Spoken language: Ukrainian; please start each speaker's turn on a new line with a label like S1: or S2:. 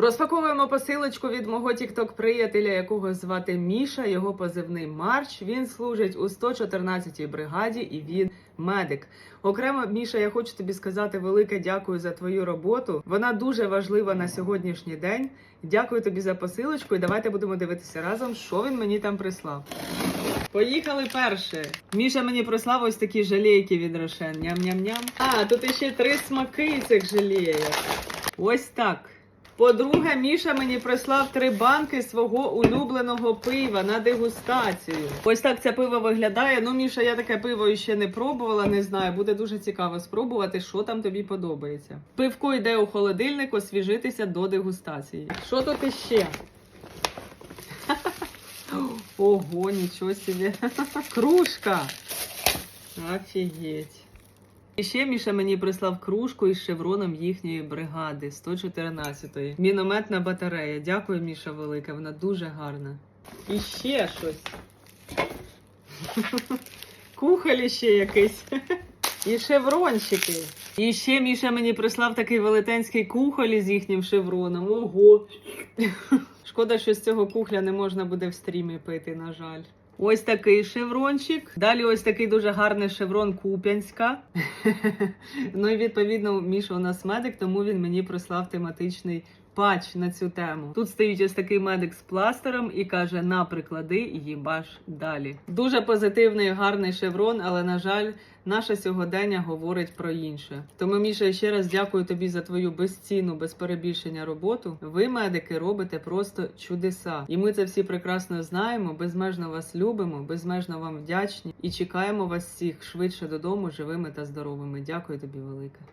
S1: Розпаковуємо посилочку від мого тікток приятеля, якого звати Міша. Його позивний Марч. Він служить у 114-й бригаді і він медик. Окремо, Міша, я хочу тобі сказати велике дякую за твою роботу. Вона дуже важлива на сьогоднішній день. Дякую тобі за посилочку, і давайте будемо дивитися разом, що він мені там прислав. Поїхали перше. Міша мені прислав ось такі жалейки від Рошен. Ням-ням-ням. А, тут іще три смаки цих жалеєк. Ось так. По-друге, Міша мені прислав три банки свого улюбленого пива на дегустацію. Ось так це пиво виглядає. Ну, Міша, я таке пиво ще не пробувала, не знаю. Буде дуже цікаво спробувати, що там тобі подобається. Пивко йде у холодильник освіжитися до дегустації. Що тут іще? Ого, нічого собі. Кружка. Офігеть. І ще Міша мені прислав кружку із шевроном їхньої бригади 114-ї. Мінометна батарея. Дякую, Міша велика, вона дуже гарна. І ще щось. Кухоль ще якийсь. І шеврончики. І ще Міша мені прислав такий велетенський кухоль із їхнім шевроном. Ого. Шкода, що з цього кухля не можна буде в стрімі пити, на жаль. Ось такий шеврончик. Далі ось такий дуже гарний шеврон Куп'янська. ну і відповідно, Міша у нас медик, тому він мені прислав тематичний патч на цю тему. Тут стоїть ось такий медик з пластером і каже: на приклади їбаш далі. Дуже позитивний, гарний шеврон, але на жаль, наше сьогодення говорить про інше. Тому, Міша, ще раз дякую тобі за твою безцінну, без перебільшення роботу. Ви, медики, робите просто чудеса, і ми це всі прекрасно знаємо. Безмежно вас любимо, безмежно вам вдячні і чекаємо вас всіх швидше додому, живими та здоровими. Дякую тобі, велике.